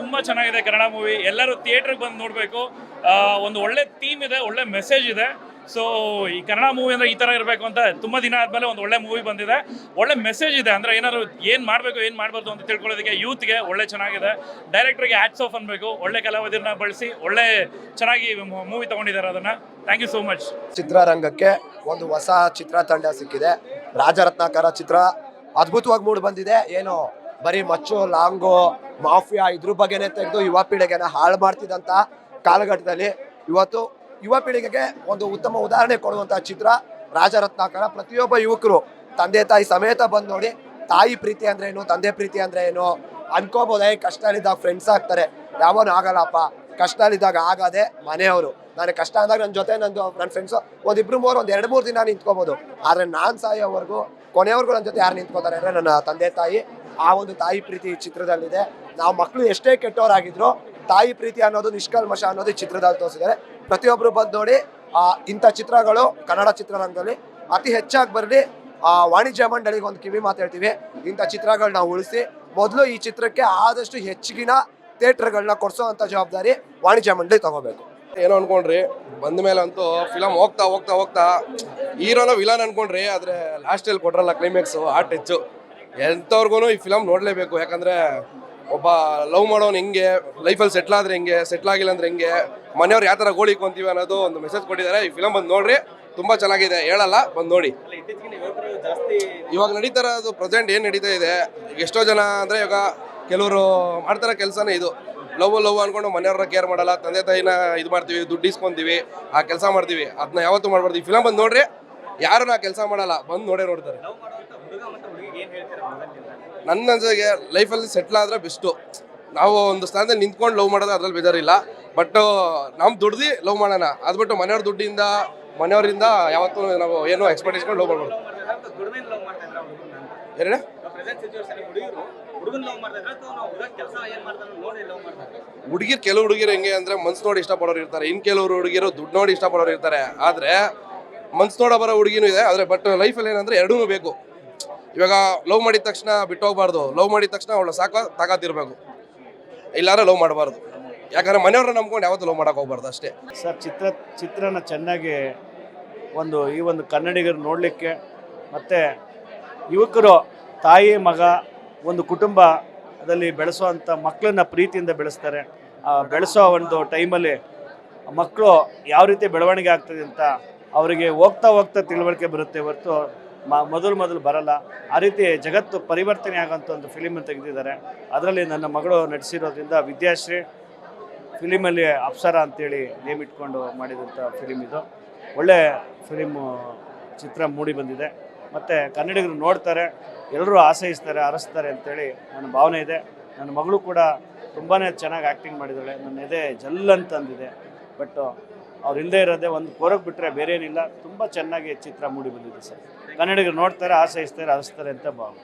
ತುಂಬಾ ಚೆನ್ನಾಗಿದೆ ಕನ್ನಡ ಮೂವಿ. ಎಲ್ಲರೂ ಥಿಯೇಟರ್ಗೆ ಬಂದು ನೋಡಬೇಕು. ಒಂದು ಒಳ್ಳೆ ಥೀಮ್ ಇದೆ, ಒಳ್ಳೆ ಮೆಸೇಜ್ ಇದೆ. ಸೊ ಈ ಕನ್ನಡ ಮೂವಿ ಅಂದ್ರೆ ಈ ತರ ಇರಬೇಕು ಅಂತ ತುಂಬಾ ದಿನ ಆದ್ಮೇಲೆ ಒಂದು ಒಳ್ಳೆ ಮೂವಿ ಬಂದಿದೆ. ಒಳ್ಳೆ ಮೆಸೇಜ್ ಇದೆ, ಅಂದ್ರೆ ಏನಾದ್ರು ಏನ್ ಮಾಡಬೇಕು, ಏನ್ ಮಾಡಬಾರ್ದು ಅಂತ ತಿಳ್ಕೊಳ್ಳೋದಕ್ಕೆ ಯೂತ್ಗೆ ಒಳ್ಳೆ ಚೆನ್ನಾಗಿದೆ. ಡೈರೆಕ್ಟರ್ಗೆ ಹ್ಯಾಟ್ಸ್ ಆಫ್ ಅನ್ಬೇಕು. ಒಳ್ಳೆ ಕಲಾವಿದರನ್ನ ಬಳಸಿ ಒಳ್ಳೆ ಚೆನ್ನಾಗಿ ಮೂವಿ ತಗೊಂಡಿದ್ದಾರೆ ಅದನ್ನ. ಥ್ಯಾಂಕ್ ಯು ಸೋ ಮಚ್ ಚಿತ್ರರಂಗಕ್ಕೆ ಒಂದು ಹೊಸ ಚಿತ್ರತಂಡ ಸಿಕ್ಕಿದೆ. ರಾಜರತ್ನಾಕರ ಚಿತ್ರ. ಅದ್ಭುತವಾಗಿ ಮೂಡ್ ಬಂದಿದೆ. ಏನು ಬರೀ ಮಚ್ಚು, ಲಾಂಗು, ಮಾಫಿಯಾ ಇದ್ರ ಬಗ್ಗೆನೇ ತೆಗೆದು ಯುವ ಪೀಳಿಗೆನ ಹಾಳು ಮಾಡ್ತಿದ್ದಂಥ ಕಾಲಘಟ್ಟದಲ್ಲಿ ಇವತ್ತು ಯುವ ಪೀಳಿಗೆಗೆ ಒಂದು ಉತ್ತಮ ಉದಾಹರಣೆ ಕೊಡುವಂತಹ ಚಿತ್ರ ರಾಜರತ್ನಾಕರ ಪ್ರತಿಯೊಬ್ಬ ಯುವಕರು ತಂದೆ, ತಾಯಿ ಸಮೇತ ಬಂದು ನೋಡಿ, ತಾಯಿ ಪ್ರೀತಿ ಅಂದ್ರೆ ಏನು, ತಂದೆ ಪ್ರೀತಿ ಅಂದ್ರೆ ಏನು ಅನ್ಕೋಬೋದೇ ಕಷ್ಟದಲ್ಲಿದ್ದಾಗ ಫ್ರೆಂಡ್ಸ್ ಆಗ್ತಾರೆ. ಯಾವನು ಆಗಲ್ಲಪ್ಪ, ಕಷ್ಟದಲ್ಲಿದ್ದಾಗ ಆಗದೆ ಮನೆಯವರು. ನನಗೆ ಕಷ್ಟ ಅಂದಾಗ ನನ್ನ ಜೊತೆ ನಂದು ನನ್ನ ಫ್ರೆಂಡ್ಸು ಒಂದಿಬ್ರು ಮೂರು ಒಂದು ಎರಡು, ಮೂರು ದಿನ ನಿಂತ್ಕೋಬೋದು. ಆದರೆ ನಾನು ಸಾಯೋವರೆಗೂ ಕೊನೆಯವರೆಗೂ ನನ್ನ ಜೊತೆ ಯಾರು ನಿಂತ್ಕೋತಾರೆ ಅಂದರೆ ನನ್ನ ತಂದೆ, ತಾಯಿ ಆ ಒಂದು ತಾಯಿ ಪ್ರೀತಿ ಚಿತ್ರದಲ್ಲಿದೆ. ನಾವು ಮಕ್ಕಳು ಎಷ್ಟೇ ಕೆಟ್ಟವರಾಗಿದ್ರು ತಾಯಿ ಪ್ರೀತಿ ಅನ್ನೋದು ನಿಷ್ಕಲ್ಮಶ ಅನ್ನೋದು ಈ ಚಿತ್ರದಲ್ಲಿ ತೋರಿಸಿದ್ದಾರೆ. ಪ್ರತಿಯೊಬ್ಬರು ಬಂದು ನೋಡಿ ಆ, ಇಂಥ ಚಿತ್ರಗಳು ಕನ್ನಡ ಚಿತ್ರರಂಗದಲ್ಲಿ ಅತಿ ಹೆಚ್ಚಾಗಿ ಬರಲಿ. ವಾಣಿಜ್ಯ ಮಂಡಳಿಗೆ ಒಂದು ಕಿವಿ ಮಾತು ಹೇಳ್ತೀವಿ. ಇಂಥ ಚಿತ್ರಗಳನ್ನ ಉಳಿಸಿ ಮೊದಲು ಈ ಚಿತ್ರಕ್ಕೆ ಆದಷ್ಟು ಹೆಚ್ಚಿಗಿನ ಥಿಯೇಟರ್ಗಳನ್ನ ಕೊಡಿಸೋವಂಥ ಜವಾಬ್ದಾರಿ ವಾಣಿಜ್ಯ ಮಂಡಳಿ ತಗೋಬೇಕು. ಏನೋ ಅನ್ಕೊಂಡ್ರಿ ಬಂದ ಮೇಲೆ ಅಂತೂ ಫಿಲಮ್ ಹೋಗ್ತಾ ಹೋಗ್ತಾ ಹೋಗ್ತಾ ಹೀರೋನ ವಿಲನ್ ಅನ್ಕೊಂಡ್ರಿ ಆದ್ರೆ ಲಾಸ್ಟಲ್ಲಿ ಕೊಟ್ರಲ್ಲ ಕ್ಲೈಮ್ಯಾಕ್ಸ್ ಆ ಟಚ್ಚು ಎಂಥವ್ರಿಗೂ ಈ ಫಿಲಮ್ ನೋಡಲೇಬೇಕು. ಯಾಕಂದ್ರೆ ಒಬ್ಬ ಲವ್ ಮಾಡೋನು ಹೆಂಗೆ ಲೈಫಲ್ಲಿ ಸೆಟ್ಲ್ ಆದ್ರೆ ಹೆಂಗೆ ಸೆಟ್ಲ್ ಆಗಿಲ್ಲ ಅಂದ್ರೆ ಹೆಂಗೆ, ಮನೆಯವ್ರು ಯಾವ ಥರ ಗೋಳಿ ಕೊಂತೀವಿ ಅನ್ನೋದು ಒಂದು ಮೆಸೇಜ್ ಕೊಟ್ಟಿದ್ದಾರೆ. ಈ ಫಿಲಮ್ ಬಂದು ನೋಡ್ರಿ, ತುಂಬಾ ಚೆನ್ನಾಗಿದೆ. ಹೇಳಲ್ಲ, ಬಂದು ನೋಡಿ. ಇವಾಗ ನಡೀತಾ ಇರೋದು ಪ್ರೆಸೆಂಟ್ ಏನು ನಡೀತಾ ಇದೆ? ಈಗ ಎಷ್ಟೋ ಜನ ಅಂದ್ರೆ ಇವಾಗ ಕೆಲವರು ಮಾಡ್ತಾರೋ ಕೆಲಸನೇ ಇದು. ಲವ್ ಲವ್ ಅನ್ಕೊಂಡು ಮನೆಯವ್ರನ್ನ ಕೇರ್ ಮಾಡಲ್ಲ, ತಂದೆ, ತಾಯಿನ ಇದು ಮಾಡ್ತೀವಿ, ದುಡ್ಡು ಇಸ್ಕೊಂತೀವಿ, ಆ ಕೆಲಸ ಮಾಡ್ತೀವಿ. ಅದನ್ನ ಯಾವತ್ತೂ ಮಾಡ್ಬಾರ್ದು. ಈ ಫಿಲಮ್ ಬಂದು ನೋಡ್ರಿ ಯಾರು ನಾ ಕೆಲಸ ಮಾಡಲ್ಲ, ಬಂದು ನೋಡೇ ನೋಡ್ತಾರೆ. ನನ್ನ ಅನ್ಸಿಗೆ ಲೈಫಲ್ಲಿ ಸೆಟ್ಲ್ ಆದರೆ ಬೆಸ್ಟು ನಾವು ಒಂದು ಸ್ಥಾನದಲ್ಲಿ ನಿಂತ್ಕೊಂಡು ಲವ್ ಮಾಡೋದು ಅದ್ರಲ್ಲಿ ಬೇಜಾರಿಲ್ಲ. ಬಟ್ ನಮ್ಮ ದುಡ್ದು ಲವ್ ಮಾಡೋಣ. ಅದು ಬಿಟ್ಟು ಮನೆಯವ್ರ ದುಡ್ಡಿಂದ ಮನೆಯವರಿಂದ ಯಾವತ್ತೂ ನಾವು ಏನು ಎಕ್ಸ್ಪೆಕ್ಟ್ ಇಸ್ಕೊಂಡು ಲವ್ ಮಾಡ್ಬೋದು ಎರಡ? ಹುಡುಗಿರ್ ಕೆಲವು ಹುಡುಗಿರು ಹೆಂಗೆ ಅಂದ್ರೆ ಮನ್ಸ್ ನೋಡಿ ಇಷ್ಟಪಡೋರು ಇರ್ತಾರೆ. ಇನ್ ಕೆಲವರು ಹುಡುಗಿರು ದುಡ್ಡು ನೋಡಿ ಇಷ್ಟಪಡೋರು ಇರ್ತಾರೆ. ಆದ್ರೆ ಮನ್ಸ್ ನೋಡೋ ಬರೋ ಹುಡುಗಿನೂ ಇದೆ. ಆದ್ರೆ ಬಟ್ ಲೈಫಲ್ಲಿ ಏನಂದ್ರೆ ಎರಡೂ ಬೇಕು. ಇವಾಗ ಲವ್ ಮಾಡಿದ ತಕ್ಷಣ ಬಿಟ್ಟು ಹೋಗ್ಬಾರ್ದು ಲವ್ ಮಾಡಿದ ತಕ್ಷಣ ಅವಳು ಸಾಕು ತಾಕತ್ತಿರ್ಬೇಕು ಇಲ್ಲಾರ ಲವ್ ಮಾಡಬಾರ್ದು. ಯಾಕಂದ್ರೆ ಮನೆಯವ್ರನ್ನ ನಂಬ್ಕೊಂಡು ಯಾವತ್ತೂ ಲವ್ ಮಾಡಕ್ ಹೋಗ್ಬಾರ್ದು ಅಷ್ಟೇ. ಸರ್, ಚಿತ್ರ, ಚಿತ್ರನ ಚೆನ್ನಾಗಿ ಒಂದು, ಈ ಒಂದು ಕನ್ನಡಿಗರು ನೋಡಲಿಕ್ಕೆ ಮತ್ತು ಯುವಕರು, ತಾಯಿ, ಮಗ, ಒಂದು ಕುಟುಂಬ ಅದರಲ್ಲಿ ಬೆಳೆಸುವಂಥ ಮಕ್ಕಳನ್ನ ಪ್ರೀತಿಯಿಂದ ಬೆಳೆಸ್ತಾರೆ. ಆ, ಬೆಳೆಸೋ ಒಂದು ಟೈಮಲ್ಲಿ ಮಕ್ಕಳು ಯಾವ ರೀತಿ ಬೆಳವಣಿಗೆ ಆಗ್ತದೆ ಅಂತ ಅವರಿಗೆ ಹೋಗ್ತಾ ಹೋಗ್ತಾ ತಿಳುವಳಿಕೆ ಬರುತ್ತೆ ಹೊರತು ಮೊದಲು ಮೊದಲು ಬರಲ್ಲ. ಆ ರೀತಿ ಜಗತ್ತು ಪರಿವರ್ತನೆ ಆಗೋಂಥ ಒಂದು ಫಿಲಿಮ್ ತೆಗೆದಿದ್ದಾರೆ. ಅದರಲ್ಲಿ ನನ್ನ ಮಗಳು ನಟಿಸಿರೋದ್ರಿಂದ ವಿದ್ಯಾಶ್ರೀ ಫಿಲಿಮಲ್ಲಿ ಅಪ್ಸರ ಅಂತೇಳಿ ನೇಮ್ ಇಟ್ಕೊಂಡು ಮಾಡಿದಂಥ ಫಿಲಿಮ್ ಇದು. ಒಳ್ಳೆ ಫಿಲಿಮು ಚಿತ್ರ ಮೂಡಿ ಬಂದಿದೆ. ಮತ್ತು ಕನ್ನಡಿಗರು ನೋಡ್ತಾರೆ ಎಲ್ಲರೂ ಆಸಹಿಸ್ತಾರೆ, ಅರಸ್ತಾರೆ ಅಂತೇಳಿ ನನ್ನ ಭಾವನೆ ಇದೆ. ನನ್ನ ಮಗಳು ಕೂಡ ತುಂಬಾ ಚೆನ್ನಾಗಿ ಆ್ಯಕ್ಟಿಂಗ್ ಮಾಡಿದ್ದಾಳೆ ನನ್ನ ಎದೆ ಜಲ್ ಅಂತಂದಿದೆ. ಬಟ್ ಅವ್ರು ಇಲ್ಲದೆ ಇರೋದೇ ಒಂದು ಕೋರಕ್ಕೆ ಬಿಟ್ಟರೆ ಬೇರೆ ಏನಿಲ್ಲ ತುಂಬ ಚೆನ್ನಾಗಿ ಚಿತ್ರ ಮೂಡಿ ಬಂದಿದೆ ಸರ್. ಕನ್ನಡಿಗರು ನೋಡ್ತಾರೆ ಆಸೈಸ್ತಾರೆ ಹರಿಸ್ತಾರೆ ಅಂತ ಭಾವನೆ.